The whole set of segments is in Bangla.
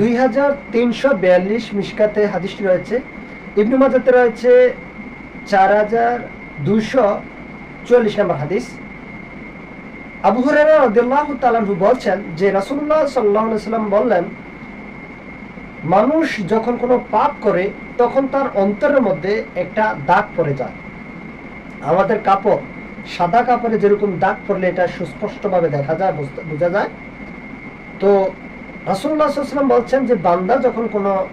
দুই হাজার তিনশো বিয়াল্লিশ মিশকাতে হাদিসটি রয়েছে। ইবনু মাজাতে রয়েছে চার হাজার দুশো চুয়াল্লিশ নম্বর হাদিস। আবু হুরায়রা রাদিয়াল্লাহু তাআলাহু বলছেন যে রাসূলুল্লাহ সাল্লাল্লাহু আলাইহি সাল্লাম বললেন, মানুষ যখন কোনো পাপ করে, তখন তার অন্তরের মধ্যে একটা দাগ পড়ে যায়। আমাদের কাপড়, সাদা কাপড়ে যেরকম দাগ পড়লে এটা সুস্পষ্টভাবে দেখা যায় বোঝা যায়। তো রাসুল্লাহ সাল্লাম বলছেন যে বান্দা যখন কোনো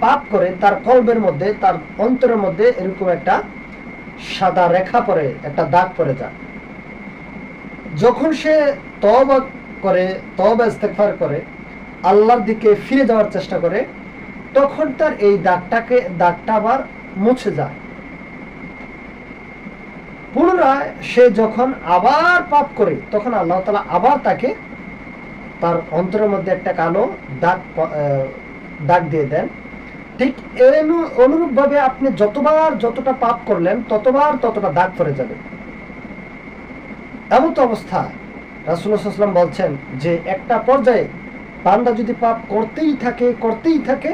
পাপ করে, তার কলবের মধ্যে, তার অন্তরের মধ্যে এরকম একটা সাদা রেখা পড়ে একটা দাগ পড়ে যায়। যখন সে তওবা করে, তওবা ইস্তেগফার করে, আল্লাহর দিকে ফিরে যাওয়ার চেষ্টা করে, তখন তার এই দাগটাকে, দাগটা আবার মুছে যায়। পুনরায় সে যখন আবার পাপ করে, তখন আল্লাহ তালা আবার তাকে তার অন্তরের মধ্যে একটা কালো দাগ দাগ দিয়ে দেন। ঠিক অনুরূপ ভাবে আপনি যতবার যতটা পাপ করলেন, ততবার ততটা দাগ পড়ে যাবে। এমন তো অবস্থায় রাসুল্লাহাম বলছেন যে, একটা পর্যায়ে বান্দা যদি পাপ করতেই থাকে করতেই থাকে,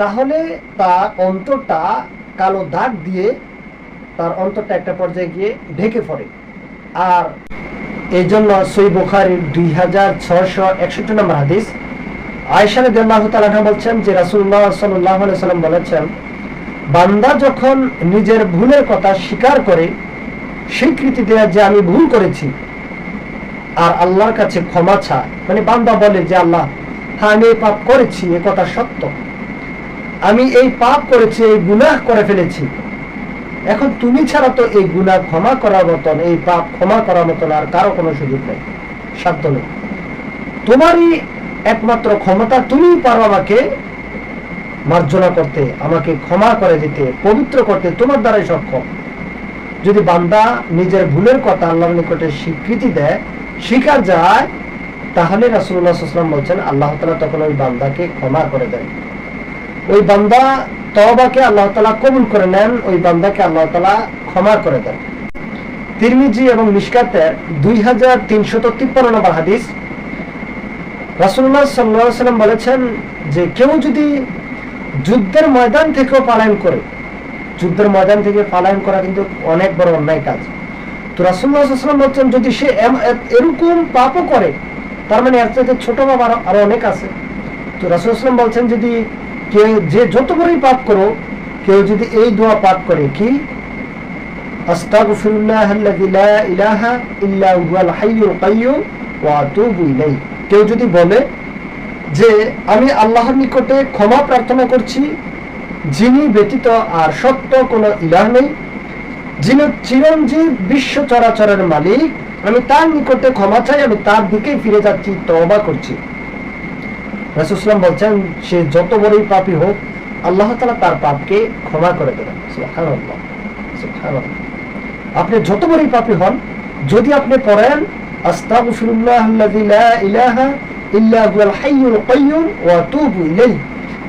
তাহলে তার অন্তরটা কালো দাগ দিয়ে তার অন্তরটা একটা পর্যায়ে গিয়ে ঢেকে পড়ে। আর এই জন্য সই বুখারির দুই হাজার ছশো একষট্টি নম্বর হাদিস। আয়সা তাআলা বলছেন যে রাসূলুল্লাহ সাল্লাল্লাহু আলাইহি সাল্লাম বলেছেন, বান্দা যখন নিজের ভুলের কথা স্বীকার করে, স্বীকৃতি দেয়া যে আমি ভুল করেছি, আর আল্লাহর কাছে ক্ষমা চায় মানে বান্দা বলে যে আল্লাহ হ্যাঁ আমি এই পাপ করেছি, এ কথা সত্য। আমি এই পাপ করেছি, এই গুনাহ করে ফেলেছি। এখন তুমি ছাড়া তো এই গুনাহ ক্ষমা করার মতন, এই পাপ ক্ষমা করার মতন আর কারও কোনো সুযোগ নেই। সাধ্য নেই। তোমারই একমাত্র ক্ষমতা তুমি পারো আমাকে মার্জনা করতে, আমাকে ক্ষমা করে দিতে, পবিত্র করতে তোমার দ্বারাই সক্ষম। যদি বান্দা নিজের ভুলের কথা আল্লাহর নিকটে স্বীকৃতি দেয়, স্বীকার যায়, তাহলে রাসুল্লাহাম বলছেন, আল্লাহ তালা তখন ওই বান্দাকে ক্ষমা করে দেন। ওই বান্দা তবাকে আল্লাহ তালা কবুল করে নেন, ওই বান্দাকে আল্লাহ তালা ক্ষমা করে দেন। তিরমিজি এবং মিসকাতের দুই হাজার তিনশত তিপ্পান্ন নম্বর হাদিস। রাসুল্লাহ সাল্লাহ সাল্লাম বলেছেন যে, কেউ যদি যুদ্ধের ময়দান থেকেও পালায়ন করে, যুদ্ধের ময়দান থেকে পালায়ন করা কিন্তু অনেক বড় অন্যায় কাজ। তো রাসুল্লাহাম বলছেন, যদি সে এরকম পাপও করে, তার মানে এর চাইতে ছোট পাপ আরও অনেক আছে। তো রাসুলাম বলছেন, যদি কেউ যে যত বড়ই পাপ করো, কেউ যদি এই দোয়া পাঠ করে কি? কেউ যদি বলে যে আমি আল্লাহর নিকটে ক্ষমা প্রার্থনা করছি, যিনি ব্যতীত আর সত্য কোনো ইলাহ নেই, যিনি চিরঞ্জীব বিশ্ব চরাচরের মালিক, আমি তার নিকটে ক্ষমা চাই, আমি তার দিকেই ফিরে যাচ্ছি তবা করছি। রাসুসলাম বলছেন, সে যত বড়ই পাপী হোক, আল্লাহ তালা তার পাপকে ক্ষমা করে দেবেন। আপনি যত বড়ই পাপী হন, যদি আপনি পড়েন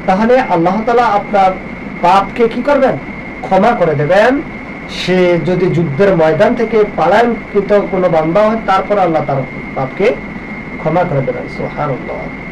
তাহলে আল্লাহ তাআলা আপনার পাপকে কি করবেন? ক্ষমা করে দেবেন। সে যদি যুদ্ধের ময়দান থেকে পালায়নকৃত কোনো বান্দা হয়, তারপর আল্লাহ তার পাপকে ক্ষমা করে দেবেন। সুবহানাল্লাহ।